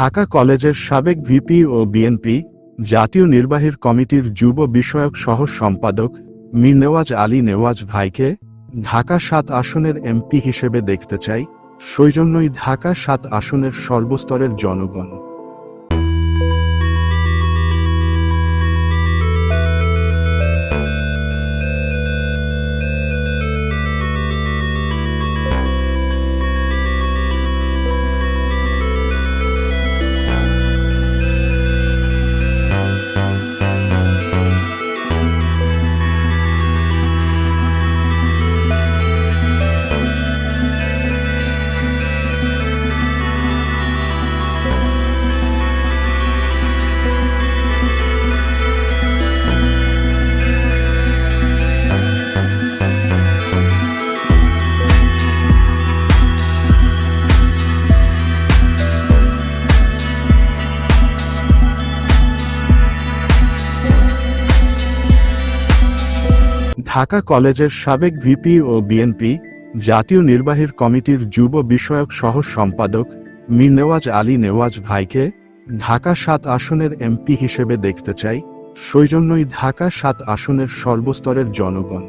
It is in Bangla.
ঢাকা কলেজের সাবেক ভিপি ও বিএনপি জাতীয় নির্বাহীর কমিটির যুব বিষয়ক সহ সম্পাদক মীর নেওয়াজ আলী নেওয়াজ ভাইকে ঢাকা সাত আসনের এমপি হিসেবে দেখতে চাই। সৌজন্যই ঢাকা সাত আসনের সর্বস্তরের জনগণ। ঢাকা কলেজের সাবেক ভিপি ও বিএনপি জাতীয় নির্বাহীর কমিটির যুব বিষয়ক সহ সম্পাদক মীর নেওয়াজ আলী নেওয়াজ ভাইকে ঢাকা সাত আসনের এমপি হিসেবে দেখতে চাই। সৈজন্যই ঢাকা সাত আসনের সর্বস্তরের জনগণ।